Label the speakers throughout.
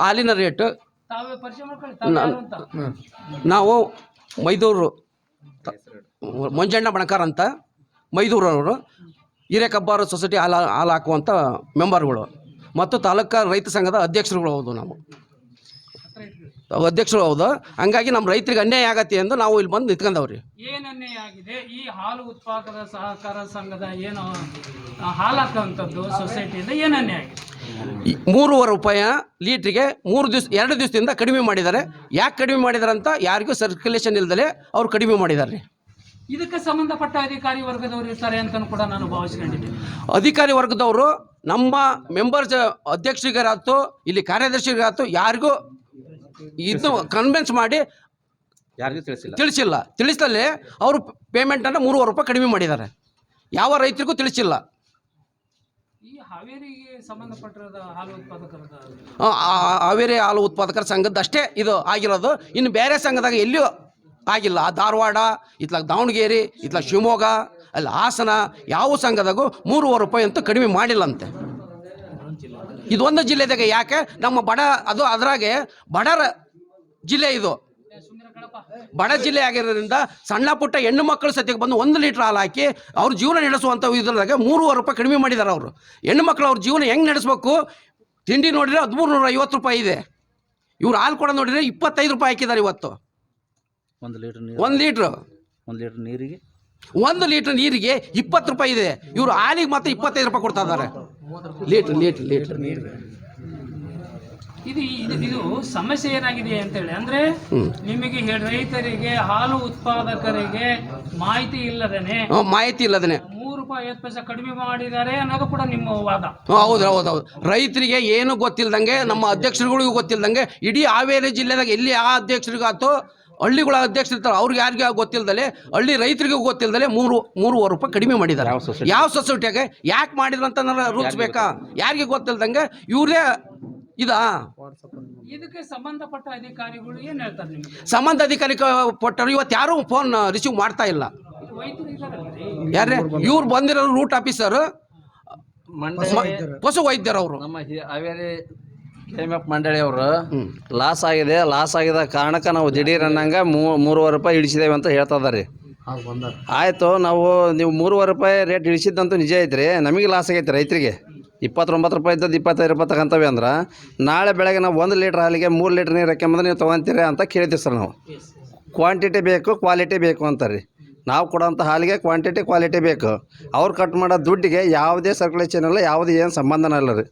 Speaker 1: ಹಾಲಿನ ರೇಟ್ ನಾವು ಮೈದೂರು ಮಂಜಣ್ಣ ಬಣಕಾರ್ ಅಂತ ಮೈದೂರವರು ಹಿರೇಕಬ್ಬಾರ ಸೊಸೈಟಿ ಹಾಲು ಹಾಲು ಹಾಕುವಂಥ ಮೆಂಬರ್ಗಳು ಮತ್ತು ತಾಲೂಕ ರೈತ ಸಂಘದ ಅಧ್ಯಕ್ಷರುಗಳು ಹೌದು ನಾವು. ಅಧ್ಯಕ್ಷರು ಹೌದು. ಹಂಗಾಗಿ ನಮ್ಮ ರೈತರಿಗೆ ಅನ್ಯಾಯ ಆಗತ್ತೆ ಎಂದು ನಾವು ಇಲ್ಲಿ ಬಂದು ನಿಂತ್ಕೊಂಡವ್ರಿ.
Speaker 2: ಅನ್ಯಾಯ ಆಗಿದೆ? ಈ ಹಾಲು ಉತ್ಪಾದಕ ಸಹಕಾರ ಸಂಘದ ಏನು ಹಾಲು ಹಾಕುವಂಥದ್ದು ಸೊಸೈಟಿಯಿಂದ ಏನು ಆಗಿದೆ?
Speaker 1: ಈ ಮೂರುವರೆ ರೂಪಾಯಿ ಲೀಟ್ರಿಗೆ ಮೂರು ದಿವಸ ಎರಡು ದಿವಸದಿಂದ ಕಡಿಮೆ ಮಾಡಿದ್ದಾರೆ. ಯಾಕೆ ಕಡಿಮೆ ಮಾಡಿದ್ದಾರೆ ಅಂತ ಯಾರಿಗೂ ಸರ್ಕ್ಯುಲೇಷನ್ ಇಲ್ದಲೆ ಅವ್ರು ಕಡಿಮೆ ಮಾಡಿದ್ದಾರೆ.
Speaker 2: ಇದಕ್ಕೆ ಸಂಬಂಧಪಟ್ಟ ಅಧಿಕಾರಿ ವರ್ಗದವರು ಇರ್ತಾರೆ ಅಂತ ಕೂಡ ನಾನು ಭಾವಿಸ್ಕೊಂಡಿದ್ದೀನಿ.
Speaker 1: ಅಧಿಕಾರಿ ವರ್ಗದವರು ನಮ್ಮ ಮೆಂಬರ್ಸ್ ಅಧ್ಯಕ್ಷರಿಗಾಯ್ತು ಇಲ್ಲಿ ಕಾರ್ಯದರ್ಶಿಗಾಯ್ತು ಯಾರಿಗೂ ಇದು ಕನ್ವಿನ್ಸ್ ಮಾಡಿ
Speaker 3: ಯಾರಿಗೂ ತಿಳಿಸಿಲ್ಲ.
Speaker 1: ತಿಳಿಸಿಲ್ಲ. ತಿಳಿಸಲೇ ಅವರು ಪೇಮೆಂಟನ್ನು ಮೂರುವರೆ ರೂಪಾಯಿ ಕಡಿಮೆ ಮಾಡಿದ್ದಾರೆ. ಯಾವ ರೈತರಿಗೂ ತಿಳಿಸಿಲ್ಲ
Speaker 2: ಈ ಹಾವೇರಿಗೆ ಸಂಬಂಧಪಟ್ಟಿರೋದ ಹಾಲು ಉತ್ಪಾದಕರದ
Speaker 1: ಆ, ಆ- ಹಾವೇರಿ ಹಾಲು ಉತ್ಪಾದಕರ ಸಂಘದ ಅಷ್ಟೇ ಇದು ಆಗಿರೋದು. ಇನ್ನು ಬೇರೆ ಸಂಘದಾಗ ಎಲ್ಲಿಯೂ ಆಗಿಲ್ಲ. ಧಾರವಾಡ, ಇತ್ಲಾಗ ದಾವಣಗೆರೆ, ಇತ್ಲಾಗ ಶಿವಮೊಗ್ಗ, ಅಲ್ಲಿ ಹಾಸನ ಯಾವ ಸಂಘದಾಗೂ ಮೂರುವರೆ ರೂಪಾಯಿ ಅಂತೂ ಕಡಿಮೆ ಮಾಡಿಲ್ಲಂತೆ. ಇದು ಒಂದು ಜಿಲ್ಲೆದಾಗ ಯಾಕೆ? ನಮ್ಮ ಬಡ, ಅದು ಅದ್ರಾಗೆ ಬಡರ ಜಿಲ್ಲೆ ಇದು. ಬಡ ಜಿಲ್ಲೆ ಆಗಿರೋದ್ರಿಂದ ಸಣ್ಣ ಪುಟ್ಟ ಹೆಣ್ಣು ಮಕ್ಕಳು ಸತ್ಯಕ್ಕೆ ಬಂದು ಒಂದು ಲೀಟ್ರ್ ಹಾಲು ಹಾಕಿ ಅವ್ರ ಜೀವನ ನಡೆಸುವಂಥ ಇದ್ರದಾಗ ಮೂರುವರೆ ರೂಪಾಯಿ ಕಡಿಮೆ ಮಾಡಿದ್ದಾರೆ ಅವರು. ಹೆಣ್ಣು ಮಕ್ಕಳು ಅವ್ರ ಜೀವನ ಹೆಂಗೆ ನಡೆಸ್ಬೇಕು? ತಿಂಡಿ ನೋಡಿದರೆ ಹದಿಮೂರು ನೂರ ಐವತ್ತು ರೂಪಾಯಿ ಇದೆ. ಇವ್ರು ಹಾಲು ಕೂಡ ನೋಡಿದರೆ ಇಪ್ಪತ್ತೈದು ರೂಪಾಯಿ ಹಾಕಿದ್ದಾರೆ ಇವತ್ತು.
Speaker 3: ಒಂದು ಲೀಟರ್ ನೀರು.
Speaker 1: ಒಂದು ಲೀಟ್ರು.
Speaker 3: ಒಂದು ಲೀಟರ್ ನೀರಿಗೆ.
Speaker 1: ಒಂದು ಲೀಟ್ರ್ ನೀರಿಗೆ ಇಪ್ಪತ್ತು ರೂಪಾಯಿ ಇದೆ. ಇವರು ಹಾಲಿಗೆ ಮಾತ್ರ ಇಪ್ಪತ್ತೈದು ರೂಪಾಯಿ ಕೊಡ್ತಾ ಇದ್ದಾರೆ. ಲೀಟ್ರ್ ಲೀಟ್ರ್ ಲೀಟ್ರ್
Speaker 2: ಇದು ಇದು ಇದು ಸಮಸ್ಯೆ ಏನಾಗಿದೆ ಅಂತ ಹೇಳಿ. ಅಂದ್ರೆ ನಿಮಗೆ ರೈತರಿಗೆ ಹಾಲು ಉತ್ಪಾದಕರಿಗೆ ಮಾಹಿತಿ ಇಲ್ಲದೇನೆ
Speaker 1: ಮಾಹಿತಿ ಇಲ್ಲದನೆ.
Speaker 2: ಮೂರು ರೂಪಾಯಿ ಐವತ್ತು ಪೈಸೆ ಕಡಿಮೆ ಮಾಡಿದ್ದಾರೆ ಅನ್ನೋದು ಕೂಡ ನಿಮ್ಮ ವಾದ.
Speaker 1: ಹೌದು ಹೌದು ಹೌದು. ರೈತರಿಗೆ ಏನು ಗೊತ್ತಿಲ್ದಂಗೆ ನಮ್ಮ ಅಧ್ಯಕ್ಷರುಗಳಿಗೂ ಗೊತ್ತಿಲ್ದಂಗೆ ಇಡೀ ಹಾವೇರಿ ಜಿಲ್ಲೆದಾಗ ಎಲ್ಲಿ ಆ ಅಧ್ಯಕ್ಷರಿಗಾತು ಹಳ್ಳಿಗಳ ಅಧ್ಯಕ್ಷರು ಇರ್ತಾರೆ ಅವ್ರಿಗೆ ಯಾರಿಗೆ ಗೊತ್ತಿಲ್ದಲೆ ಹಳ್ಳಿ ರೈತರಿಗೂ ಗೊತ್ತಿಲ್ದಲೆ ಮೂರು ಮೂರುವರೆ ರೂಪಾಯಿ ಕಡಿಮೆ ಮಾಡಿದ್ದಾರೆ.
Speaker 3: ಯಾವ
Speaker 1: ಸೊಸೈಟಿಯಾಗೆ ಯಾಕೆ ಮಾಡಿದ್ರು ಅಂತ ರೂಲ್ಸ್ ಬೇಕಾ ಯಾರಿಗೆ ಗೊತ್ತಿಲ್ದಂಗೆ ಇವರೇ ಇದಾ?
Speaker 2: ಇದಕ್ಕೆ ಸಂಬಂಧಪಟ್ಟ ಅಧಿಕಾರಿಗಳು ಏನ್ ಹೇಳ್ತಾರೆ ನಿಮಗೆ?
Speaker 1: ಸಂಬಂಧ ಅಧಿಕಾರಿ ಕೊಟ್ಟರು ಇವತ್ತು ಯಾರು ಫೋನ್ ರಿಸೀವ್ ಮಾಡ್ತಾ ಇಲ್ಲ. ಯಾರ ಇವ್ರು ಬಂದಿರೋ ರೂಟ್ ಆಫೀಸರ್
Speaker 3: ಮಂಡಳಿ
Speaker 1: ಪಶು ವೈದ್ಯರು ಅವರು.
Speaker 3: ನಮ್ಮ ಹಾವೇರಿ ಎಫ್ ಮಂಡಳಿಯವರು ಲಾಸ್ ಆಗಿದೆ ಲಾಸ್ ಆಗಿದ ಕಾರಣಕ್ಕೆ ನಾವು ದಿಢೀರ್ ಅನ್ನಂಗ ಮೂ ಮೂರುವರೆ ರೂಪಾಯಿ ಇಳಿಸಿದೇವೆ ಅಂತ ಹೇಳ್ತಾ ಇದ್ದಾರೆ ಆಯಿತು ನಾವು ನೀವು ಮೂರುವರೆ ರೂಪಾಯಿ ರೇಟ್ ಇಳಿಸಿದ್ದಂತೂ ನಿಜ ಐತ್ರಿ ನಮಗೆ ಲಾಸ್ ಆಗೈತೆ ರೈತರಿಗೆ. ಇಪ್ಪತ್ತೊಂಬತ್ತು ರೂಪಾಯಿ ಇದ್ದದ್ದು ಇಪ್ಪತ್ತೈದು ರೂಪಾಯಿ ತಗೊಂತವೆ ಅಂದ್ರೆ ನಾಳೆ ಬೆಳಗ್ಗೆ ನಾವು ಒಂದು ಲೀಟ್ರ್ ಹಾಲಿಗೆ ಮೂರು ಲೀಟ್ರ್ ನೀರು ಹಾಕ್ಯಂಬಂದ್ರೆ ನೀವು ತೊಗೊತೀರಿ ಅಂತ ಕೇಳ್ತೀವಿ ಸರ್ ನಾವು. ಕ್ವಾಂಟಿಟಿ ಬೇಕು ಕ್ವಾಲಿಟಿ ಬೇಕು ಅಂತಾರೆ. ರೀ ನಾವು ಕೊಡೋಂಥ ಹಾಲಿಗೆ ಕ್ವಾಂಟಿಟಿ ಕ್ವಾಲಿಟಿ ಬೇಕು. ಅವ್ರು ಕಟ್ ಮಾಡೋ ದುಡ್ಡಿಗೆ ಯಾವುದೇ ಸರ್ಕ್ಯುಲೇಷನ್ ಇಲ್ಲ ಯಾವುದೇ ಏನು ಸಂಬಂಧನ ಇಲ್ಲ ರೀ.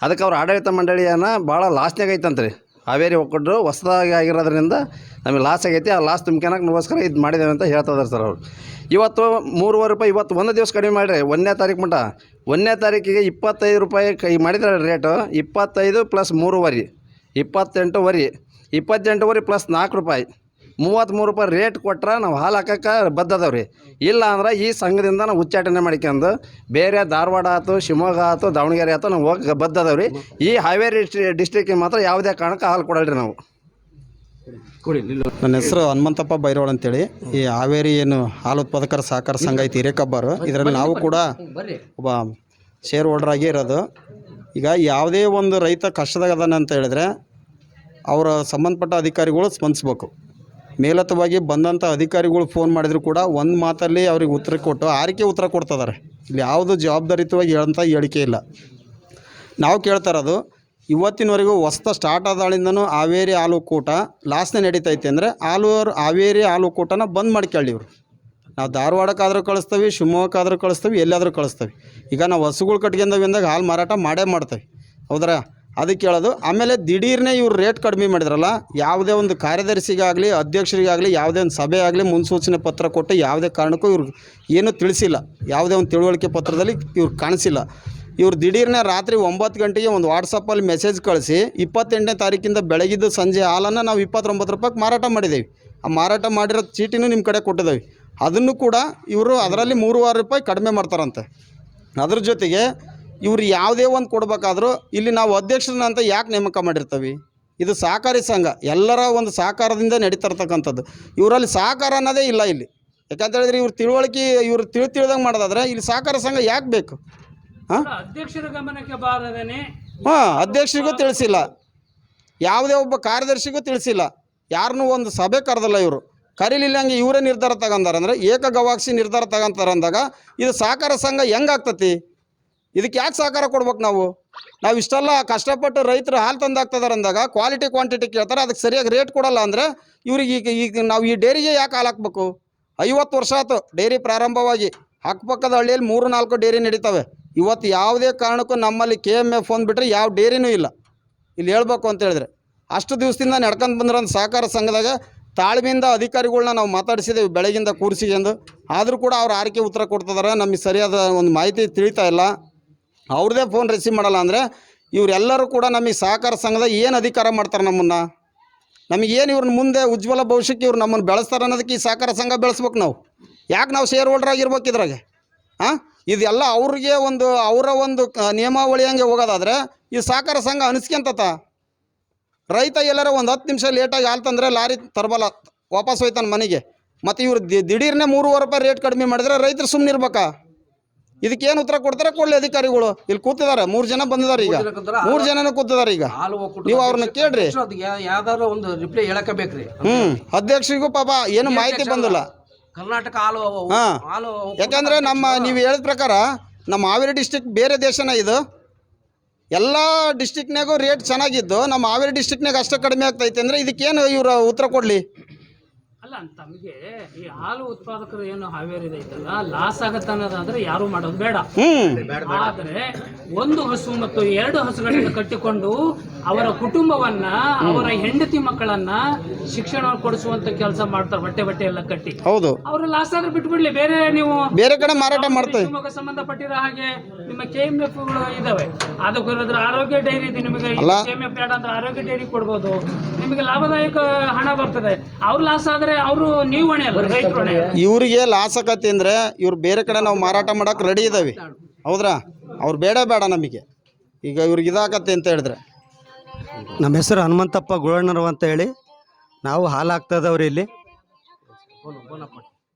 Speaker 3: ಅದಕ್ಕೆ ಅವ್ರ ಆಡಳಿತ ಮಂಡಳಿಯನ್ನು ಭಾಳ ಲಾಸ್ನಾಗ ಐತಂತ್ರಿ. ರೀ ಹಾವೇರಿ ಒಕ್ಕಡ್ರು ಹೊಸದಾಗಿ ಆಗಿರೋದ್ರಿಂದ ನಮಗೆ ಲಾಸ್ ಆಗೈತಿ ಆ ಲಾಸ್ ತುಂಬ್ಕೊಳಕ್ಕೋಸ್ಕರ ಇದು ಮಾಡಿದ್ದೇವೆ ಅಂತ ಹೇಳ್ತಾ ಇದ್ದಾರೆ ಸರ್ ಅವರು. ಇವತ್ತು ಮೂರುವರೆ ರೂಪಾಯಿ ಇವತ್ತು ಒಂದು ದಿವಸ ಕಡಿಮೆ ಮಾಡಿರಿ ಒಂದನೇ ತಾರೀಕು ಮಟ್ಟ ಒಂದನೇ ತಾರೀಕಿಗೆ ಇಪ್ಪತ್ತೈದು ರೂಪಾಯಿ ಕೈ ಮಾಡಿದ್ರೆ ರೇಟು ಇಪ್ಪತ್ತೈದು ಪ್ಲಸ್ ಮೂರುವರೆ ಇಪ್ಪತ್ತೆಂಟುವರೆ ಇಪ್ಪತ್ತೆಂಟುವರೆ ಪ್ಲಸ್ ನಾಲ್ಕು ರೂಪಾಯಿ. ಮೂವತ್ತ್ಮೂರು ರೂಪಾಯಿ ರೇಟ್ ಕೊಟ್ರೆ ನಾವು ಹಾಲು ಹಾಕಕ್ಕೆ ಬದ್ಧದವ್ರಿ. ರೀ ಇಲ್ಲ ಅಂದ್ರೆ ಈ ಸಂಘದಿಂದ ನಾವು ಉಚ್ಚಾಟನೆ ಮಾಡ್ಕೊಂಡು ಬೇರೆ ಧಾರವಾಡ ಆಯ್ತು ಶಿವಮೊಗ್ಗ ಆಯ್ತು ದಾವಣಗೆರೆ ಆಯ್ತು ನಾವು ಹೋಗಿ ಬದ್ಧದವ್ರಿ. ರೀ ಈ ಹಾವೇರಿ ಡಿಸ್ಟ್ರಿಕ್ಕಿಗೆ ಮಾತ್ರ ಯಾವುದೇ ಕಾರಣಕ್ಕೆ ಹಾಲು ಕೊಡಲ್ರಿ ನಾವು.
Speaker 4: ನನ್ನ ಹೆಸರು ಹನುಮಂತಪ್ಪ ಬೈರೋಳ್ ಅಂತೇಳಿ. ಈ ಹಾವೇರಿ ಏನು ಹಾಲು ಉತ್ಪಾದಕರ ಸಹಕಾರ ಸಂಘ ಐತಿ ಹಿರೇಕಬ್ಬಾರು. ಇದರಲ್ಲಿ ನಾವು ಕೂಡ ಒಬ್ಬ ಶೇರ್ ಹೋಲ್ಡರ್ ಆಗಿ ಇರೋದು. ಈಗ ಯಾವುದೇ ಒಂದು ರೈತ ಕಷ್ಟದಾಗ ಅದಾನ ಅಂತ ಹೇಳಿದ್ರೆ ಅವರ ಸಂಬಂಧಪಟ್ಟ ಅಧಿಕಾರಿಗಳು ಸ್ಪಂದಿಸ್ಬೇಕು. ಮೇಲತ್ತವಾಗಿ ಬಂದಂಥ ಅಧಿಕಾರಿಗಳು ಫೋನ್ ಮಾಡಿದ್ರು ಕೂಡ ಒಂದು ಮಾತಲ್ಲಿ ಅವ್ರಿಗೆ ಉತ್ತರ ಕೊಟ್ಟು ಆರಿಕೆ ಉತ್ತರ ಕೊಡ್ತಿದ್ದಾರೆ ಇಲ್ಲಿ ಯಾವುದು ಜವಾಬ್ದಾರಿತವಾಗಿ ಹೇಳಂಥ ಹೇಳಿಕೆ ಇಲ್ಲ. ನಾವು ಕೇಳ್ತಾ ಇರೋದು ಇವತ್ತಿನವರೆಗೂ ಹೊಸ್ತ ಸ್ಟಾರ್ಟ್ ಆದಾಳಿಂದನೂ ಹಾವೇರಿ ಹಾಲು ಕೂಟ ಲಾಸ್ನೇ ನಡೀತೈತೆ ಅಂದರೆ ಹಾಲು ಹಾವೇರಿ ಹಾಲು ಕೂಟನ ಬಂದ್ ಮಾಡ್ಕೊಳ್ಳಿ ಇವರು. ನಾವು ಧಾರವಾಡಕ್ಕಾದ್ರೂ ಕಳಿಸ್ತೀವಿ, ಶಿವಮೊಗ್ಗಕ್ಕಾದರೂ ಕಳಿಸ್ತೀವಿ ಎಲ್ಲಾದರೂ ಕಳಿಸ್ತೀವಿ. ಈಗ ನಾವು ಹಸುಗಳು ಕಟ್ಕೊಂಡವಿ ಅಂದಾಗ ಹಾಲು ಮಾರಾಟ ಮಾಡೇ ಮಾಡ್ತೀವಿ. ಹೌದ್ರಾ? ಅದಕ್ಕೆ ಹೇಳೋದು, ಆಮೇಲೆ ದಿಢೀರ್ನೇ ಇವ್ರು ರೇಟ್ ಕಡಿಮೆ ಮಾಡಿದ್ರಲ್ಲ, ಯಾವುದೇ ಒಂದು ಕಾರ್ಯದರ್ಶಿಗಾಗಲಿ, ಅಧ್ಯಕ್ಷರಿಗಾಗಲಿ, ಯಾವುದೇ ಒಂದು ಸಭೆ ಆಗಲಿ ಮುನ್ಸೂಚನೆ ಪತ್ರ ಕೊಟ್ಟು ಯಾವುದೇ ಕಾರಣಕ್ಕೂ ಇವ್ರು ಏನೂ ತಿಳಿಸಿಲ್ಲ. ಯಾವುದೇ ಒಂದು ತಿಳುವಳಿಕೆ ಪತ್ರದಲ್ಲಿ ಇವ್ರು ಕಾಣಿಸಿಲ್ಲ. ಇವ್ರು ದಿಢೀರ್ನೇ ರಾತ್ರಿ ಒಂಬತ್ತು ಗಂಟೆಗೆ ಒಂದು ವಾಟ್ಸಪ್ಪಲ್ಲಿ ಮೆಸೇಜ್ ಕಳಿಸಿ ಇಪ್ಪತ್ತೆಂಟನೇ ತಾರೀಕಿಂದ ಬೆಳಗಿದ್ದು ಸಂಜೆ ಹಾಲನ್ನು ನಾವು ಇಪ್ಪತ್ತೊಂಬತ್ತು ರೂಪಾಯಿಗೆ ಮಾರಾಟ ಮಾಡಿದ್ದೇವೆ ಆ ಮಾರಾಟ ಮಾಡಿರೋ ಚೀಟಿನೂ ನಿಮ್ಮ ಕಡೆ ಕೊಟ್ಟಿದ್ದೇವೆ ಅದನ್ನು ಕೂಡ ಇವರು ಅದರಲ್ಲಿ ಮೂರುವರೆ ರೂಪಾಯಿ ಕಡಿಮೆ ಮಾಡ್ತಾರಂತೆ. ಅದ್ರ ಜೊತೆಗೆ ಇವ್ರು ಯಾವುದೇ ಒಂದು ಕೊಡಬೇಕಾದ್ರೂ ಇಲ್ಲಿ ನಾವು ಅಧ್ಯಕ್ಷರನ್ನ ಅಂತ ಯಾಕೆ ನೇಮಕ ಮಾಡಿರ್ತೀವಿ? ಇದು ಸಹಕಾರಿ ಸಂಘ, ಎಲ್ಲರ ಒಂದು ಸಹಕಾರದಿಂದ ನಡೀತಾ ಇರ್ತಕ್ಕಂಥದ್ದು ಇವರಲ್ಲಿ ಸಹಕಾರ ಅನ್ನೋದೇ ಇಲ್ಲ ಇಲ್ಲಿ. ಯಾಕಂತ ಹೇಳಿದ್ರೆ ಇವ್ರು ತಿಳುವಳಿಕೆ, ಇವ್ರು ತಿಳಿ ತಿಳಿದಂಗೆ ಮಾಡೋದಾದ್ರೆ ಇಲ್ಲಿ ಸಹಕಾರ ಸಂಘ ಯಾಕೆ ಬೇಕು? ಹಾಂ?
Speaker 2: ಅಧ್ಯಕ್ಷರ ಗಮನಕ್ಕೆ ಬಾರದೇನೆ
Speaker 4: ಹಾಂ ಅಧ್ಯಕ್ಷರಿಗೂ ತಿಳಿಸಿಲ್ಲ. ಯಾವುದೇ ಒಬ್ಬ ಕಾರ್ಯದರ್ಶಿಗೂ ತಿಳಿಸಿಲ್ಲ. ಯಾರನ್ನೂ ಒಂದು ಸಭೆ ಕರೆದಲ್ಲ ಇವರು. ಕರೀಲಿಲ್ಲಂಗೆ ಇವರೇ ನಿರ್ಧಾರ ತಗೊಂಡಾರ? ಅಂದರೆ ಏಕಗವಾಕ್ಷಿ ನಿರ್ಧಾರ ತಗೊಂತಾರೆ ಅಂದಾಗ ಇದು ಸಹಕಾರ ಸಂಘ ಹೆಂಗಾಗ್ತತಿ ಇದಕ್ಕೆ ಯಾಕೆ ಸಹಕಾರ ಕೊಡ್ಬೇಕು ನಾವು? ನಾವು ಇಷ್ಟೆಲ್ಲ ಕಷ್ಟಪಟ್ಟು ರೈತರು ಹಾಲು ತಂದು ಅಂದಾಗ ಕ್ವಾಲಿಟಿ ಕ್ವಾಂಟಿಟಿ ಕೇಳ್ತಾರೆ ಅದಕ್ಕೆ ಸರಿಯಾಗಿ ರೇಟ್ ಕೊಡಲ್ಲ ಅಂದರೆ ಇವ್ರಿಗೆ ಈಗ ಈಗ ನಾವು ಈ ಡೈರಿಗೆ ಯಾಕೆ ಹಾಲು ಹಾಕ್ಬೇಕು? ಐವತ್ತು ವರ್ಷ ಆಯ್ತು ಡೈರಿ ಪ್ರಾರಂಭವಾಗಿ. ಅಕ್ಕಪಕ್ಕದ ಹಳ್ಳಿಯಲ್ಲಿ ಮೂರು ನಾಲ್ಕು ಡೈರಿ ನಡೀತವೆ. ಇವತ್ತು ಯಾವುದೇ ಕಾರಣಕ್ಕೂ ನಮ್ಮಲ್ಲಿ ಕೆ ಎಂ ಎಫ್ ಬಿಟ್ಟರೆ ಯಾವ ಡೇರಿನೂ ಇಲ್ಲ. ಇಲ್ಲಿ ಹೇಳ್ಬೇಕು ಅಂತ ಹೇಳಿದ್ರೆ, ಅಷ್ಟು ದಿವಸದಿಂದ ನಡ್ಕೊಂಡು ಬಂದಿರೋ ಸಹಕಾರ ಸಂಘದಾಗ ತಾಳ್ಮೆಯಿಂದ ಅಧಿಕಾರಿಗಳನ್ನ ನಾವು ಮಾತಾಡಿಸಿದ್ದೇವೆ ಬೆಳಗಿಂದ ಕೂರಿಸಿಗೆಂದು ಆದರೂ ಕೂಡ ಅವ್ರು ಆರಕೆ ಉತ್ತರ ಕೊಡ್ತಿದ್ದಾರೆ. ನಮಗೆ ಸರಿಯಾದ ಒಂದು ಮಾಹಿತಿ ತಿಳಿತಾ ಇಲ್ಲ. ಅವ್ರದ್ದೇ ಫೋನ್ ರಿಸೀವ್ ಮಾಡಲ್ಲ ಅಂದರೆ ಇವರೆಲ್ಲರೂ ಕೂಡ ನಮಗೆ ಸಹಕಾರ ಸಂಘದ ಏನು ಅಧಿಕಾರ ಮಾಡ್ತಾರೆ ನಮ್ಮನ್ನು? ನಮಗೇನು ಇವ್ರನ್ನ ಮುಂದೆ ಉಜ್ವಲ ಭವಿಷ್ಯಕ್ಕೆ ಇವ್ರು ನಮ್ಮನ್ನು ಬೆಳೆಸ್ತಾರೆ ಅನ್ನೋದಕ್ಕೆ ಈ ಸಹಕಾರ ಸಂಘ ಬೆಳೆಸ್ಬೇಕು ನಾವು. ಯಾಕೆ ನಾವು ಶೇರ್ ಹೋಲ್ಡ್ರಾಗಿರ್ಬೇಕು ಇದ್ರಾಗೆ? ಹಾಂ ಇದೆಲ್ಲ ಅವ್ರಿಗೆ ಒಂದು ಅವರ ಒಂದು ನಿಯಮಾವಳಿ ಹಂಗೆ ಹೋಗೋದಾದ್ರೆ ಈ ಸಹಕಾರ ಸಂಘ ಅನಿಸ್ಕೊಂತತ. ರೈತ ಎಲ್ಲರ ಒಂದು ಹತ್ತು ನಿಮಿಷ ಲೇಟಾಗಿ ಹಾಲು ತಂದರೆ ಲಾರಿ ತರಬಲ್ಲ ವಾಪಸ್ ಹೋಯ್ತಾನೆ ಮನೆಗೆ. ಮತ್ತು ಇವ್ರು ದಿಢೀರ್ನೆ ಮೂರುವರೆ ರೂಪಾಯಿ ರೇಟ್ ಕಡಿಮೆ ಮಾಡಿದ್ರೆ ರೈತರು ಸುಮ್ಮನೆ ಇರ್ಬೇಕಾ. ಇದಕ್ಕೇನು ಉತ್ತರ ಕೊಡ್ತಾರೆ ಕೊಡಲಿ ಅಧಿಕಾರಿಗಳು. ಇಲ್ಲಿ ಕೂತಿದ್ದಾರೆ ಮೂರು ಜನ ಬಂದಿದ್ದಾರೆ ಈಗ. ಮೂರು ಜನನೂ ಕೂತಿದ್ದಾರೆ ಈಗ. ನೀವು ಅವ್ರನ್ನ ಕೇಳ್ರಿ.
Speaker 1: ಯಾವ್ದಾದ್ರು ಒಂದು ರಿಪ್ಲೈ ಹೇಳಕ್ಕೆ ಬೇಕ್ರಿ.
Speaker 4: ಹ್ಞೂ ಅಧ್ಯಕ್ಷರಿಗೂ ಪಾಪ ಏನು ಮಾಹಿತಿ ಬಂದಿಲ್ಲ.
Speaker 1: ಕರ್ನಾಟಕ
Speaker 4: ಹಾ.
Speaker 1: ಹಾಲು
Speaker 4: ಯಾಕಂದರೆ ನಮ್ಮ ನೀವು ಹೇಳಿದ ಪ್ರಕಾರ ನಮ್ಮ ಹಾವೇರಿ ಡಿಸ್ಟಿಕ್ ಬೇರೆ ದೇಶನ ಇದು. ಎಲ್ಲ ಡಿಸ್ಟಿಕ್ನಾಗೂ ರೇಟ್ ಚೆನ್ನಾಗಿದ್ದು ನಮ್ಮ ಹಾವೇರಿ ಡಿಸ್ಟಿಕ್ನಾಗ ಅಷ್ಟೇ ಕಡಿಮೆ ಆಗ್ತೈತೆ ಅಂದರೆ ಇದಕ್ಕೇನು ಇವರು ಉತ್ತರ ಕೊಡಲಿ?
Speaker 2: ಅಲ್ಲ ತಮಗೆ ಈ ಹಾಲು ಉತ್ಪಾದಕರು ಏನು ಹಾವೇರಿ ಐತಲ್ಲ ಲಾಸ್ ಆಗತ್ತ ಅನ್ನೋದಾದ್ರೆ ಯಾರು ಮಾಡೋದು ಬೇಡ. ಆದ್ರೆ ಒಂದು ಹಸು ಮತ್ತು ಎರಡು ಹಸುಗಳನ್ನು ಕಟ್ಟಿಕೊಂಡು ಅವರ ಕುಟುಂಬವನ್ನ ಅವರ ಹೆಂಡತಿ ಮಕ್ಕಳನ್ನ ಶಿಕ್ಷಣ ಕೊಡಿಸುವಂತ ಕೆಲಸ ಮಾಡ್ತಾರೆ ಬಟ್ಟೆ ಬಟ್ಟೆ ಎಲ್ಲ ಕಟ್ಟಿ.
Speaker 4: ಹೌದು.
Speaker 2: ಅವ್ರ ಲಾಸ್ ಆದ್ರೆ ಬಿಟ್ಬಿಡ್ಲಿ ಬೇರೆ ನೀವು
Speaker 4: ಬೇರೆ ಕಡೆ ಮಾರಾಟ ಮಾಡ್ತಾರೆ
Speaker 2: ಶಿವಮೊಗ್ಗ ಸಂಬಂಧಪಟ್ಟಿರೋ ಹಾಗೆ ನಿಮ್ಮ ಕೆ ಎಂ ಎಫ್ಗಳು ಇದಾವೆ. ಅದಕ್ಕೆ ಆರೋಗ್ಯ ಡೈರಿ ಇದೆ ನಿಮಗೆ. ಕೆ ಎಂ ಎಫ್ ಬೇಡ ಅಂದ್ರೆ ಆರೋಗ್ಯ ಡೈರಿ ಕೊಡ್ಬೋದು. ನಿಮಗೆ ಲಾಭದಾಯಕ ಹಣ ಬರ್ತದೆ. ಅವ್ರ ಲಾಸ್ ಆದ್ರೆ ಅವರು ನೀವು
Speaker 4: ಇವರಿಗೆ ಲಾಸ್ ಆಕತಿ ಅಂದರೆ ಇವ್ರು ಬೇರೆ ಕಡೆ ನಾವು ಮಾರಾಟ ಮಾಡೋಕೆ ರೆಡಿ ಇದ್ದಾವೆ ಹೌದ್ರಾ? ಅವ್ರು ಬೇಡ ಬೇಡ ನಮಗೆ. ಈಗ ಇವ್ರಿಗೆ ಇದಾಕತ್ತೆ ಅಂತ ಹೇಳಿದ್ರೆ.
Speaker 5: ನಮ್ಮ ಹೆಸರು ಹನುಮಂತಪ್ಪ ಗುಳಣ್ಣರು ಅಂತ ಹೇಳಿ. ನಾವು ಹಾಲು ಹಾಕ್ತದವ್ರಿ ಇಲ್ಲಿ.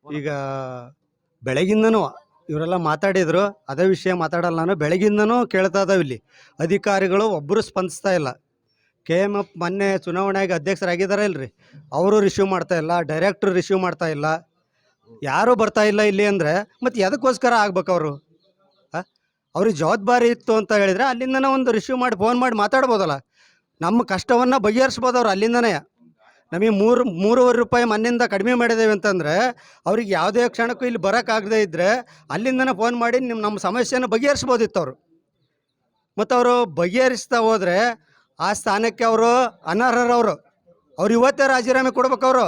Speaker 5: ಈಗ ಬೆಳಗಿಂದನೂ ಇವರೆಲ್ಲ ಮಾತಾಡಿದ್ರು. ಅದೇ ವಿಷಯ ಮಾತಾಡಲ್ಲ ನಾನು. ಬೆಳಗಿಂದನೂ ಕೇಳ್ತಾ ಇದಾವೆ ಇಲ್ಲಿ. ಅಧಿಕಾರಿಗಳು ಒಬ್ಬರು ಸ್ಪಂದಿಸ್ತಾ ಇಲ್ಲ. ಕೆ ಎಂ ಎಫ್ ಮೊನ್ನೆ ಚುನಾವಣೆಗೆ ಅಧ್ಯಕ್ಷರಾಗಿದ್ದಾರೆ ಇಲ್ರಿ ಅವರು ರಿಸೀವ್ ಮಾಡ್ತಾ ಇಲ್ಲ ಡೈರೆಕ್ಟ್ರು ರಿಸೀವ್ ಮಾಡ್ತಾ ಇಲ್ಲ. ಯಾರೂ ಬರ್ತಾ ಇಲ್ಲ ಇಲ್ಲಿ ಅಂದರೆ, ಮತ್ತು ಎದಕ್ಕೋಸ್ಕರ ಆಗ್ಬೇಕು ಅವರು? ಅವ್ರಿಗೆ ಜವಾಬ್ದಾರಿ ಇತ್ತು ಅಂತ ಹೇಳಿದರೆ ಅಲ್ಲಿಂದನೇ ಒಂದು ರಿಸೀವ್ ಮಾಡಿ ಫೋನ್ ಮಾಡಿ ಮಾತಾಡ್ಬೋದಲ್ಲ. ನಮ್ಮ ಕಷ್ಟವನ್ನು ಬಗೆಹರಿಸ್ಬೋದು ಅವ್ರು ಅಲ್ಲಿಂದನೇ. ನಮಗೆ ಮೂರು, ಮೂರುವರೆ ರೂಪಾಯಿ ಮನ್ನಿಂದ ಕಡಿಮೆ ಮಾಡಿದ್ದೇವೆ ಅಂತಂದರೆ, ಅವ್ರಿಗೆ ಯಾವುದೇ ಕ್ಷಣಕ್ಕೂ ಇಲ್ಲಿ ಬರೋಕ್ಕಾಗದೇ ಇದ್ದರೆ ಅಲ್ಲಿಂದನೇ ಫೋನ್ ಮಾಡಿ ನಿಮ್ಮ ನಮ್ಮ ಸಮಸ್ಯೆನ ಬಗೆಹರಿಸ್ಬೋದಿತ್ತು ಅವರು. ಮತ್ತು ಅವರು ಬಗೆಹರಿಸ್ತಾ ಹೋದರೆ ಆ ಸ್ಥಾನಕ್ಕೆ ಅವರು ಅನರ್ಹರವರು. ಅವ್ರು ಇವತ್ತೇ ರಾಜೀನಾಮೆ ಕೊಡ್ಬೇಕು ಅವರು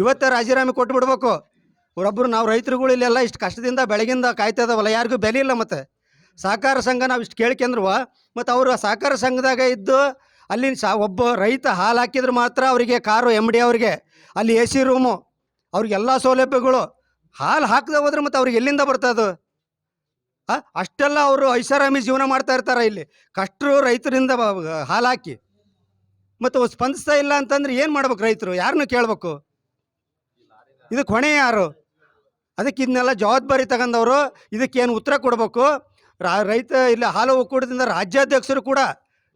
Speaker 5: ಇವತ್ತೇ ರಾಜೀನಾಮೆ ಕೊಟ್ಟು ಬಿಡ್ಬೇಕು ನಾವು ರೈತರುಗಳು ಇಲ್ಲೆಲ್ಲ ಇಷ್ಟು ಕಷ್ಟದಿಂದ ಬೆಳಗಿಂದ ಕಾಯ್ತಾ ಇದಾವಲ್ಲ, ಯಾರಿಗೂ ಬೆಲೆ ಇಲ್ಲ ಮತ್ತೆ. ಸಹಕಾರ ಸಂಘ ನಾವು ಇಷ್ಟು ಕೇಳ್ಕೊಂಡ್ರುವ ಮತ್ತು ಅವರು ಸಹಕಾರ ಸಂಘದಾಗ ಇದ್ದು ಅಲ್ಲಿ ಸಾ ಒಬ್ಬ ರೈತ ಹಾಲು ಹಾಕಿದ್ರೆ ಮಾತ್ರ ಅವರಿಗೆ ಕಾರು ಎಂ ಡಿ ಅವ್ರಿಗೆ, ಅಲ್ಲಿ ಎ ಸಿ ರೂಮು, ಅವ್ರಿಗೆಲ್ಲ ಸೌಲಭ್ಯಗಳು. ಹಾಲು ಹಾಕದೆ ಹೋದ್ರೆ ಮತ್ತು ಅವ್ರಿಗೆ ಎಲ್ಲಿಂದ ಬರ್ತದೆ ಅಷ್ಟೆಲ್ಲ ಅವರು ಐಷಾರಾಮಿ ಜೀವನ ಮಾಡ್ತಾ ಇರ್ತಾರೆ ಇಲ್ಲಿ. ಕಷ್ಟರು ರೈತರಿಂದ ಹಾಲಾಕಿ. ಮತ್ತು ಸ್ಪಂದಿಸ್ತಾ ಇಲ್ಲ ಅಂತಂದ್ರೆ ಏನು ಮಾಡ್ಬೇಕು ರೈತರು? ಯಾರನ್ನು ಕೇಳಬೇಕು? ಇದು ಹೊಣೆ ಯಾರು? ಅದಕ್ಕೆ ಇದನ್ನೆಲ್ಲ ಜವಾಬ್ದಾರಿ ತಗೊಂಡವರು ಇದಕ್ಕೇನು ಉತ್ತರ ಕೊಡಬೇಕು? ರೈತ, ಇಲ್ಲ ಹಾಲು ಒಕ್ಕೂಟದಿಂದ ರಾಜ್ಯಾಧ್ಯಕ್ಷರು ಕೂಡ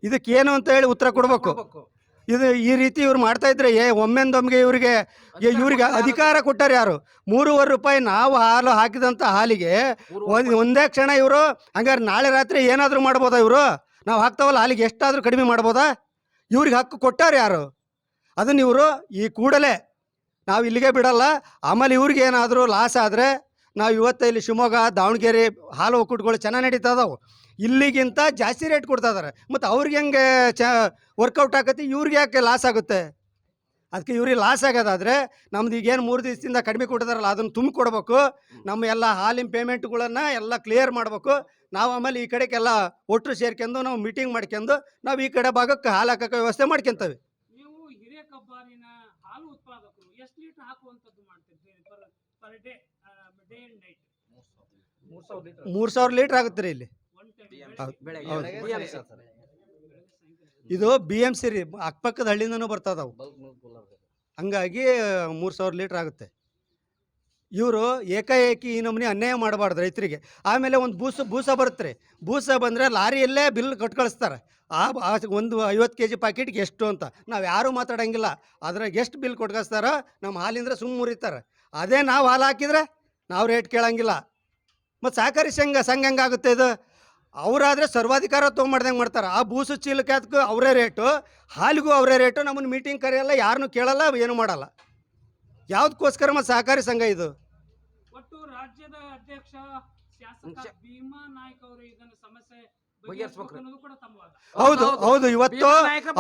Speaker 5: ಇದಕ್ಕೇನು ಅಂತ ಹೇಳಿ ಉತ್ತರ ಕೊಡಬೇಕು. ಇದು ಈ ರೀತಿ ಇವ್ರು ಮಾಡ್ತಾ ಇದ್ರೆ ಏ ಒಮ್ಮೆಂದೊಮ್ಗೆ ಇವರಿಗೆ ಇವರಿಗೆ ಅಧಿಕಾರ ಕೊಟ್ಟಾರ ಯಾರು? ಮೂರುವರೆ ರೂಪಾಯಿ ನಾವು ಹಾಲು ಹಾಕಿದಂಥ ಹಾಲಿಗೆ ಒಂದು ಒಂದೇ ಕ್ಷಣ ಇವರು ಹಂಗಾರೆ ನಾಳೆ ರಾತ್ರಿ ಏನಾದರೂ ಮಾಡ್ಬೋದಾ ಇವರು? ನಾವು ಹಾಕ್ತಾವಲ್ಲ ಹಾಲಿಗೆ ಎಷ್ಟಾದರೂ ಕಡಿಮೆ ಮಾಡ್ಬೋದಾ? ಇವ್ರಿಗೆ ಹಕ್ಕು ಕೊಟ್ಟಾರ ಯಾರು? ಅದನ್ನು ಇವರು ಈ ಕೂಡಲೇ ನಾವು ಇಲ್ಲಿಗೆ ಬಿಡಲ್ಲ ಆಮೇಲೆ ಇವ್ರಿಗೆ ಏನಾದರೂ ಲಾಸ್ ಆದರೆ ನಾವು ಇವತ್ತು ಇಲ್ಲಿ ಶಿವಮೊಗ್ಗ ದಾವಣಗೆರೆ ಹಾಲು ಒಕ್ಕೂಟಗಳು ಚೆನ್ನಾಗಿ ನಡೀತಾ ಇದಾವೆ. ಇಲ್ಲಿಗಿಂತ ಜಾಸ್ತಿ ರೇಟ್ ಕೊಡ್ತಾ ಇದಾರೆ. ಮತ್ತು ಅವ್ರಿಗೆ ಹೆಂಗೆ ಚ ವರ್ಕೌಟ್ ಆಗತ್ತೆ ಇವ್ರಿಗೆ ಯಾಕೆ ಲಾಸ್ ಆಗುತ್ತೆ? ಅದಕ್ಕೆ ಇವ್ರಿಗೆ ಲಾಸ್ ಆಗೋದಾದರೆ ನಮ್ದು ಈಗೇನು ಮೂರು ದಿವಸದಿಂದ ಕಡಿಮೆ ಕೊಡ್ತಾರಲ್ಲ ಅದನ್ನು ತುಂಬ ಕೊಡಬೇಕು. ನಮ್ಮ ಎಲ್ಲ ಹಾಲಿನ ಪೇಮೆಂಟ್ಗಳನ್ನು ಎಲ್ಲ ಕ್ಲಿಯರ್ ಮಾಡಬೇಕು. ನಾವು ಆಮೇಲೆ ಈ ಕಡೆಗೆಲ್ಲ ಒಟ್ಟು ಸೇರ್ಕೊಂಡು ನಾವು ಮೀಟಿಂಗ್ ಮಾಡ್ಕೊಂಡು ನಾವು ಈ ಕಡೆ ಭಾಗಕ್ಕೆ ಹಾಲು ಹಾಕೋಕೆ ವ್ಯವಸ್ಥೆ ಮಾಡ್ಕೊಂತೇವೆ.
Speaker 2: ನೀವು ಹಿರೇಕಬ್ಬಾರಿನ ಹಾಲು ಉತ್ಪಾದಕರು ಎಷ್ಟು ಲೀಟರ್ ಹಾಕುವಂತದ್ದು ಮಾಡ್ತಿರ್ತೀರಿ per per day day and night
Speaker 5: ಮೂರು ಸಾವಿರ ಲೀಟ್ರ್ ಆಗುತ್ತೆ ರೀ ಇಲ್ಲಿ. ಇದು ಬಿ ಎಂ ಸಿ ರೀ ಅಕ್ಕಪಕ್ಕದ ಹಳ್ಳಿಂದನು ಬರ್ತದವು. ಹಂಗಾಗಿ ಮೂರು ಸಾವಿರ ಲೀಟ್ರ್ ಆಗುತ್ತೆ. ಇವರು ಏಕಾಏಕಿ ಈ ನಮೂನಿ ಅನ್ಯಾಯ ಮಾಡಬಾರ್ದು ರೈತರಿಗೆ. ಆಮೇಲೆ ಒಂದು ಬೂಸ ಬೂಸ ಬರುತ್ತೆ ರೀ. ಬೂಸ ಬಂದರೆ ಲಾರಿಯಲ್ಲೇ ಬಿಲ್ ಕಟ್ ಕಳಿಸ್ತಾರೆ. ಆ ಆ ಒಂದು ಐವತ್ತು ಕೆ ಜಿ ಪ್ಯಾಕೆಟ್ಗೆ ಎಷ್ಟು ಅಂತ. ನಾವು ಯಾರೂ ಮಾತಾಡೋಂಗಿಲ್ಲ. ಅದ್ರಾಗ ಎಷ್ಟು ಬಿಲ್ ಕೊಟ್ಕಳಿಸ್ತಾರೋ ನಮ್ಮ ಹಾಲಿಂದ್ರೆ ಸುಮ್ಮ ಮುರಿತಾರೆ. ಅದೇ ನಾವು ಹಾಲು ಹಾಕಿದ್ರೆ ನಾವು ರೇಟ್ ಕೇಳಂಗಿಲ್ಲ. ಮತ್ತು ಸಹಕಾರಿ ಸಂಘ ಸಂಘ ಹೆಂಗಾಗುತ್ತೆ ಇದು? ಅವರಾದರೆ ಸರ್ವಾಧಿಕಾರ ತೊಗೊಂಬಡ್ದಂಗೆ ಮಾಡ್ತಾರೆ. ಆ ಬೂಸು ಚೀಲಕ್ಕೆ ಅದಕ್ಕೂ ಅವರೇ ರೇಟು ಹಾಲಿಗೂ ಅವರೇ ರೇಟು ನಮ್ಮನ್ನು ಮೀಟಿಂಗ್ ಕರೆಯಲ್ಲ ಯಾರನ್ನೂ ಕೇಳಲ್ಲ ಏನು ಮಾಡಲ್ಲ. ಯಾವುದಕ್ಕೋಸ್ಕರ ಮತ್ತು ಸಹಕಾರಿ ಸಂಘ ಇದು?
Speaker 2: ಒಟ್ಟು ರಾಜ್ಯದ ಅಧ್ಯಕ್ಷ ಶಾಸಕ ಭೀಮಾ ನಾಯ್ಕ ಅವರು ಇದನ್ನು ಸಮಸ್ಯೆ
Speaker 1: ಬಗೆಹರಿಸ್ಬೇಕು.
Speaker 2: ಅನ್ನೋದು ಕೂಡ ತಮ್ಮ
Speaker 5: ಹೌದು ಹೌದು ಇವತ್ತು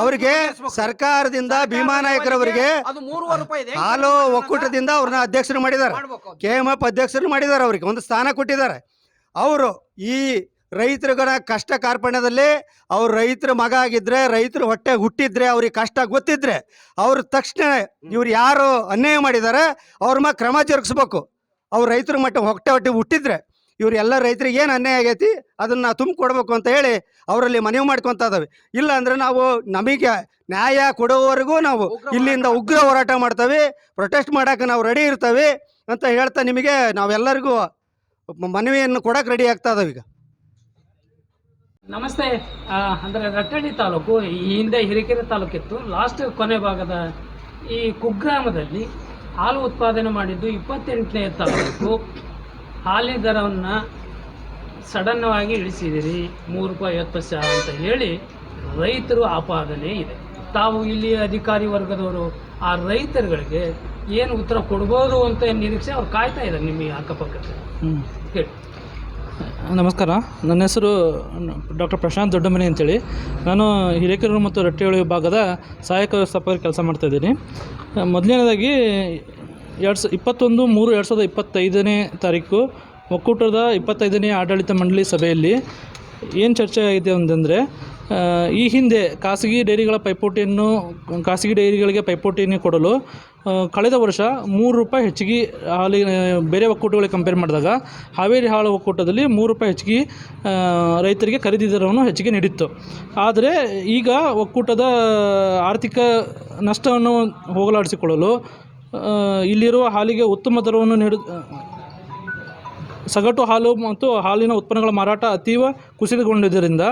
Speaker 5: ಅವರಿಗೆ ಸರ್ಕಾರದಿಂದ ಭೀಮಾ ನಾಯಕರವರಿಗೆ
Speaker 1: ಅದು ಮೂರುವರೆ ರೂಪಾಯಿ ಇದೆ.
Speaker 5: ಹಾಲು ಒಕ್ಕೂಟದಿಂದ ಅವ್ರನ್ನ ಅಧ್ಯಕ್ಷರು ಮಾಡಿದ್ದಾರೆ. ಕೆ ಎಂ ಎಫ್ ಅಧ್ಯಕ್ಷರು ಮಾಡಿದ್ದಾರೆ ಅವರಿಗೆ ಒಂದು ಸ್ಥಾನ ಕೊಟ್ಟಿದ್ದಾರೆ. ಅವರು ಈ ರೈತರುಗಳ ಕಷ್ಟ ಕಾರ್ಪಣ್ಯದಲ್ಲಿ ಅವ್ರು ರೈತರ ಮಗ ಆಗಿದ್ರೆ ರೈತರು ಹೊಟ್ಟೆ ಹುಟ್ಟಿದ್ರೆ ಅವ್ರಿಗೆ ಕಷ್ಟ ಗೊತ್ತಿದ್ರೆ ಅವ್ರ ತಕ್ಷಣ ಇವ್ರು ಯಾರು ಅನ್ಯಾಯ ಮಾಡಿದ್ದಾರೆ ಅವ್ರ ಮ ಕ್ರಮ ಜರುಗಿಸ್ಬೇಕು. ಅವ್ರು ರೈತರ ಮಟ್ಟ ಹೊಟ್ಟೆ ಹೊಟ್ಟೆ ಹುಟ್ಟಿದ್ರೆ ಇವ್ರು ಎಲ್ಲ ರೈತರಿಗೆ ಏನು ಅನ್ಯಾಯ ಆಗೈತಿ ಅದನ್ನು ನಾವು ತುಂಬಿಕೊಡ್ಬೇಕು ಅಂತ ಹೇಳಿ ಅವರಲ್ಲಿ ಮನವಿ ಮಾಡ್ಕೊತಾ ಇದಾವೆ. ಇಲ್ಲ ಅಂದ್ರೆ ನಾವು ನಮಗೆ ನ್ಯಾಯ ಕೊಡೋವರೆಗೂ ನಾವು ಇಲ್ಲಿಂದ ಉಗ್ರ ಹೋರಾಟ ಮಾಡ್ತೇವೆ ಪ್ರೊಟೆಸ್ಟ್ ಮಾಡಕ್ಕೆ ನಾವು ರೆಡಿ ಇರ್ತೇವೆ ಅಂತ ಹೇಳ್ತಾ ನಿಮಗೆ ನಾವೆಲ್ಲರಿಗೂ ಮನವಿಯನ್ನು ಕೊಡಕ್ಕೆ ರೆಡಿ ಆಗ್ತಾ ಇದಾವೆ ಈಗ.
Speaker 2: ನಮಸ್ತೆ. ಅಂದರೆ ರಟ್ಟಳ್ಳಿ ತಾಲೂಕು ಈ ಹಿಂದೆ ಹಿರೇಕೆರೆ ತಾಲೂಕಿತ್ತು. ಲಾಸ್ಟ್ ಕೊನೆ ಭಾಗದ ಈ ಕುಗ್ರಾಮದಲ್ಲಿ ಹಾಲು ಉತ್ಪಾದನೆ ಮಾಡಿದ್ದು ಇಪ್ಪತ್ತೆಂಟನೇ ತಾಲೂಕು. ಹಾಲಿನ ದರವನ್ನು ಸಡನ್ನವಾಗಿ ಇಳಿಸಿದಿರಿ. ಮೂರು ರೂಪಾಯಿ ಐವತ್ತು ಪೈಸೆ ಅಂತ ಹೇಳಿ ರೈತರು ಆಪಾದನೆ ಇದೆ. ತಾವು ಇಲ್ಲಿ ಅಧಿಕಾರಿ ವರ್ಗದವರು ಆ ರೈತರುಗಳಿಗೆ ಏನು ಉತ್ತರ ಕೊಡ್ಬೋದು ಅಂತ ನಿರೀಕ್ಷೆ ಅವ್ರು ಕಾಯ್ತಾ ಇದ್ದಾರೆ ನಿಮಗೆ ಹ್ಞೂ ಹೇಳಿ.
Speaker 6: ನಮಸ್ಕಾರ. ನನ್ನ ಹೆಸರು ಡಾಕ್ಟರ್ ಪ್ರಶಾಂತ್ ದೊಡ್ಡಮನೆ ಅಂತೇಳಿ. ನಾನು ಹಿರೇಕೆರೂರು ಮತ್ತು ರಟ್ಟಿಹೊಳಿ ವಿಭಾಗದ ಸಹಾಯಕ ವ್ಯವಸ್ಥಾಪಕರ ಕೆಲಸ ಮಾಡ್ತಾಯಿದ್ದೀನಿ ಮೊದಲನೇದಾಗಿ ಎರಡು ಸ ಇಪ್ಪತ್ತೊಂದು ಮೂರು ಎರಡು ಸಾವಿರದ ಇಪ್ಪತ್ತೈದನೇ ತಾರೀಕು, ಒಕ್ಕೂಟದ ಇಪ್ಪತ್ತೈದನೇ ಆಡಳಿತ ಮಂಡಳಿ ಸಭೆಯಲ್ಲಿ ಏನು ಚರ್ಚೆ ಆಗಿದೆ ಅಂತಂದರೆ ಈ ಹಿಂದೆ ಖಾಸಗಿ ಡೈರಿಗಳ ಪೈಪೋಟಿಯನ್ನು, ಖಾಸಗಿ ಡೈರಿಗಳಿಗೆ ಪೈಪೋಟಿಯನ್ನು ಕೊಡಲು ಕಳೆದ ವರ್ಷ ಮೂರು ರೂಪಾಯಿ ಹೆಚ್ಚಿಗೆ ಹಾಲಿನ, ಬೇರೆ ಒಕ್ಕೂಟಗಳಿಗೆ ಕಂಪೇರ್ ಮಾಡಿದಾಗ ಹಾವೇರಿ ಹಾಲು ಒಕ್ಕೂಟದಲ್ಲಿ ಮೂರು ರೂಪಾಯಿ ಹೆಚ್ಚಿಗೆ ರೈತರಿಗೆ ಖರೀದಿ ದರವನ್ನು ಹೆಚ್ಚಿಗೆ ನೀಡಿತ್ತು. ಆದರೆ ಈಗ ಒಕ್ಕೂಟದ ಆರ್ಥಿಕ ನಷ್ಟವನ್ನು ಹೋಗಲಾಡಿಸಿಕೊಳ್ಳಲು ಇಲ್ಲಿರುವ ಹಾಲಿಗೆ ಉತ್ತಮ ದರವನ್ನು ನೀಡ ಸಗಟು ಹಾಲು ಮತ್ತು ಹಾಲಿನ ಉತ್ಪನ್ನಗಳ ಮಾರಾಟ ಅತೀವ ಕುಸಿತಗೊಂಡಿದ್ದರಿಂದ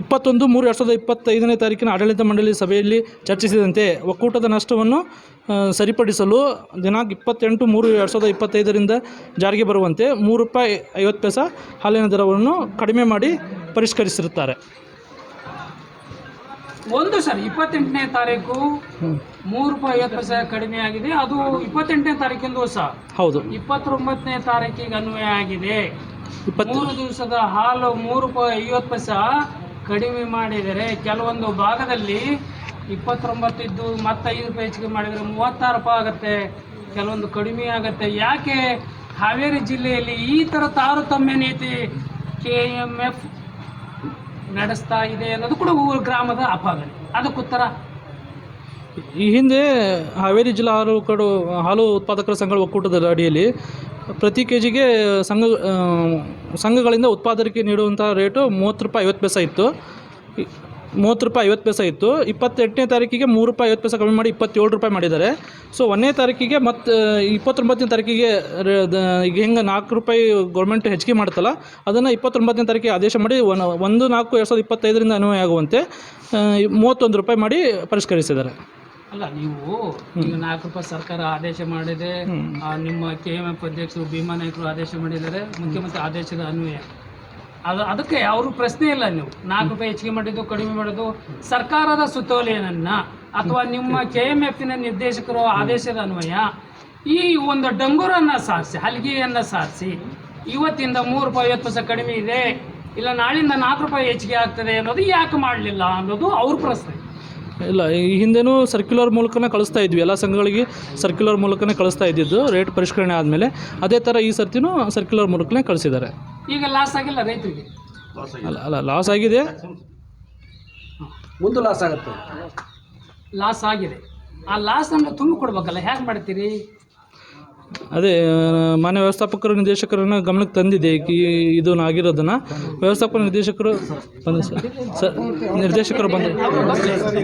Speaker 6: ಇಪ್ಪತ್ತೊಂದು ಮೂರು ಎರಡು ಸಾವಿರದ ಇಪ್ಪತ್ತೈದನೇ ತಾರೀಕಿನ ಆಡಳಿತ ಮಂಡಳಿ ಸಭೆಯಲ್ಲಿ ಚರ್ಚಿಸಿದಂತೆ ಒಕ್ಕೂಟದ ನಷ್ಟವನ್ನು ಸರಿಪಡಿಸಲು ದಿನಾಂಕ ಇಪ್ಪತ್ತೆಂಟು ಮೂರು ಎರಡು ಸಾವಿರದ ಇಪ್ಪತ್ತೈದರಿಂದ ಜಾರಿಗೆ ಬರುವಂತೆ ಮೂರು ರೂಪಾಯಿ ಐವತ್ತು ಪೈಸೆ ಹಾಲಿನ ದರವನ್ನು ಕಡಿಮೆ ಮಾಡಿ ಪರಿಷ್ಕರಿಸಿರುತ್ತಾರೆ.
Speaker 2: ಒಂದು ಸರ್ ಇಪ್ಪತ್ತೆಂಟನೇ ತಾರೀಕು ಮೂರು ರೂಪಾಯಿ ಐವತ್ತು ಪೈಸೆ ಕಡಿಮೆ ಆಗಿದೆ. ಅದು ಇಪ್ಪತ್ತೆಂಟನೇ ತಾರೀಕಿಂದು ಸಹ.
Speaker 6: ಹೌದು.
Speaker 2: ಇಪ್ಪತ್ತೊಂಬತ್ತನೇ ತಾರೀಕಿಗೆ ಅನ್ವಯ ಆಗಿದೆ.
Speaker 6: ಇಪ್ಪತ್ತು
Speaker 2: ಮೂರು ದಿವಸದ ಹಾಲು ಮೂರು ರೂಪಾಯಿ ಐವತ್ತು ಪೈಸೆ ಕಡಿಮೆ ಮಾಡಿದರೆ ಕೆಲವೊಂದು ಭಾಗದಲ್ಲಿ ಇಪ್ಪತ್ತೊಂಬತ್ತು ಇದ್ದು ಮತ್ತೆ ಐದು ರೂಪಾಯಿ ಹೆಚ್ಚಿಗೆ ಮಾಡಿದರೆ ಮೂವತ್ತಾರು ರೂಪಾಯಿ ಆಗುತ್ತೆ, ಕೆಲವೊಂದು ಕಡಿಮೆ ಆಗುತ್ತೆ. ಯಾಕೆ? ಹಾವೇರಿ ಜಿಲ್ಲೆಯಲ್ಲಿ ಈ ಥರ ತಾರತಮ್ಯ ನೀತಿ ಕೆ ಎಂ ಎಫ್ ನಡೆಸ್ತಾ ಇದೆ ಅನ್ನೋದು ಕೂಡ ಊರು ಗ್ರಾಮದ ಅಪಾದನೆ ಅದಕ್ಕುತ್ತರ
Speaker 6: ಈ ಹಿಂದೆ ಹಾವೇರಿ ಜಿಲ್ಲಾ ಹಾಲು ಕಡು ಹಾಲು ಉತ್ಪಾದಕರ ಸಂಘ ಒಕ್ಕೂಟದ ಅಡಿಯಲ್ಲಿ ಪ್ರತಿ ಕೆ ಜಿಗೆ ಸಂಘ ಸಂಘಗಳಿಂದ ಉತ್ಪಾದಕರಿಗೆ ನೀಡುವಂಥ ರೇಟು ಮೂವತ್ತು ರೂಪಾಯಿ ಐವತ್ತು ಪೈಸೆ ಇತ್ತು. ಮೂವತ್ತು ರೂಪಾಯಿ ಐವತ್ತು ಪೈಸೆ ಇತ್ತು. ಇಪ್ಪತ್ತೆಂಟನೇ ತಾರೀಕಿಗೆ ಮೂರು ರೂಪಾಯಿ ಐವತ್ತು ಪೈಸೆ ಕಮ್ಮಿ ಮಾಡಿ ಇಪ್ಪತ್ತೇಳು ರೂಪಾಯಿ ಮಾಡಿದ್ದಾರೆ. ಸೊ, ಒಂದನೇ ತಾರೀಕಿಗೆ ಮತ್ತು ಇಪ್ಪತ್ತೊಂಬತ್ತನೇ ತಾರೀಕಿಗೆ ಈಗ ಹೆಂಗೆ ನಾಲ್ಕು ರೂಪಾಯಿ ಗೌರ್ಮೆಂಟ್ ಹೆಚ್ಚಿಗೆ ಮಾಡ್ತಲ್ಲ, ಅದನ್ನು ಇಪ್ಪತ್ತೊಂಬತ್ತನೇ ತಾರೀಕಿಗೆ ಆದೇಶ ಮಾಡಿ ಒನ್, ಒಂದು ನಾಲ್ಕು ಎರಡು ಸಾವಿರದ ಇಪ್ಪತ್ತೈದರಿಂದ ಅನ್ವಯ ಆಗುವಂತೆ ಮೂವತ್ತೊಂದು ರೂಪಾಯಿ ಮಾಡಿ ಪರಿಷ್ಕರಿಸಿದ್ದಾರೆ.
Speaker 2: ಅಲ್ಲ ನೀವು ಈಗ ನಾಲ್ಕು ರೂಪಾಯಿ ಸರ್ಕಾರ ಆದೇಶ ಮಾಡಿದೆ ಆ, ನಿಮ್ಮ ಕೆ ಎಂ ಎಫ್ ಅಧ್ಯಕ್ಷರು ಭೀಮಾ ನಾಯ್ಕರು ಆದೇಶ ಮಾಡಿದ್ದಾರೆ ಮುಖ್ಯಮಂತ್ರಿ ಆದೇಶದ ಅನ್ವಯ. ಅದು ಅದಕ್ಕೆ ಅವರು ಪ್ರಶ್ನೆ ಇಲ್ಲ ನೀವು. ನಾಲ್ಕು ರೂಪಾಯಿ ಹೆಚ್ಚಿಗೆ ಮಾಡಿದ್ದು ಕಡಿಮೆ ಮಾಡೋದು ಸರ್ಕಾರದ ಸುತ್ತೋಲೆಯನ್ನ ಅಥವಾ ನಿಮ್ಮ ಕೆ ಎಂ ಎಫ್ನ ನಿರ್ದೇಶಕರು ಆದೇಶದ ಅನ್ವಯ ಈ ಒಂದು ಡಂಗೂರನ್ನ ಸಾರಿಸಿ ಹಲಿಗೆಯನ್ನ ಸಾರಿಸಿ ಇವತ್ತಿಂದ ಮೂರು ರೂಪಾಯಿ ಐವತ್ತು ಪೈಸೆ ಕಡಿಮೆ ಇದೆ ಇಲ್ಲ ನಾಳಿಂದ ನಾಲ್ಕು ರೂಪಾಯಿ ಹೆಚ್ಚಿಗೆ ಆಗ್ತದೆ ಅನ್ನೋದು ಯಾಕೆ ಮಾಡಲಿಲ್ಲ ಅನ್ನೋದು ಅವ್ರ ಪ್ರಶ್ನೆ.
Speaker 6: ಇಲ್ಲ ಈ ಹಿಂದೆನೂ ಸರ್ಕ್ಯುಲರ್ ಮೂಲಕನೇ ಕಳಿಸ್ತಾ ಇದ್ವಿ. ಎಲ್ಲ ಸಂಘಗಳಿಗೆ ಸರ್ಕ್ಯುಲರ್ ಮೂಲಕನೇ ಕಳಿಸ್ತಾ ಇದ್ದಿದ್ದು ರೇಟ್ ಪರಿಷ್ಕರಣೆ ಆದಮೇಲೆ. ಅದೇ ಥರ ಈ ಸರ್ತಿನೂ ಸರ್ಕ್ಯುಲರ್ ಮೂಲಕನೇ ಕಳಿಸಿದ್ದಾರೆ.
Speaker 2: ಈಗ ಲಾಸ್ ಆಗಿಲ್ಲ ರೈತರಿಗೆ?
Speaker 6: ಅಲ್ಲ ಅಲ್ಲ ಲಾಸ್ ಆಗಿದೆ.
Speaker 1: ಮುಂದೆ ಲಾಸ್ ಆಗುತ್ತೆ.
Speaker 2: ಲಾಸ್ ಆಗಿದೆ. ಆ ಲಾಸನ್ನು ತುಂಬ ಕೊಡ್ಬೇಕಲ್ಲ ಹೇಗೆ ಮಾಡ್ತೀರಿ?
Speaker 6: ಅದೇ ಮಾನ್ಯ ವ್ಯವಸ್ಥಾಪಕರು, ನಿರ್ದೇಶಕರನ್ನು ಗಮನಕ್ಕೆ ತಂದಿದೆ. ಈ, ಇದು ಆಗಿರೋದನ್ನು ವ್ಯವಸ್ಥಾಪಕ, ನಿರ್ದೇಶಕರು ಬಂದ ಸರ್. ಸರ್, ನಿರ್ದೇಶಕರು ಬಂದ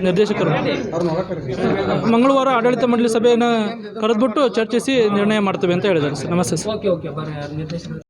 Speaker 6: ನಿರ್ದೇಶಕರು. ಮಂಗಳವಾರ ಆಡಳಿತ ಮಂಡಳಿ ಸಭೆಯನ್ನು ಕರೆದ್ಬಿಟ್ಟು ಚರ್ಚಿಸಿ ನಿರ್ಣಯ ಮಾಡ್ತೇವೆ ಅಂತ ಹೇಳಿದ್ದಾರೆ ಸರ್. ನಮಸ್ತೆ ಸರ್.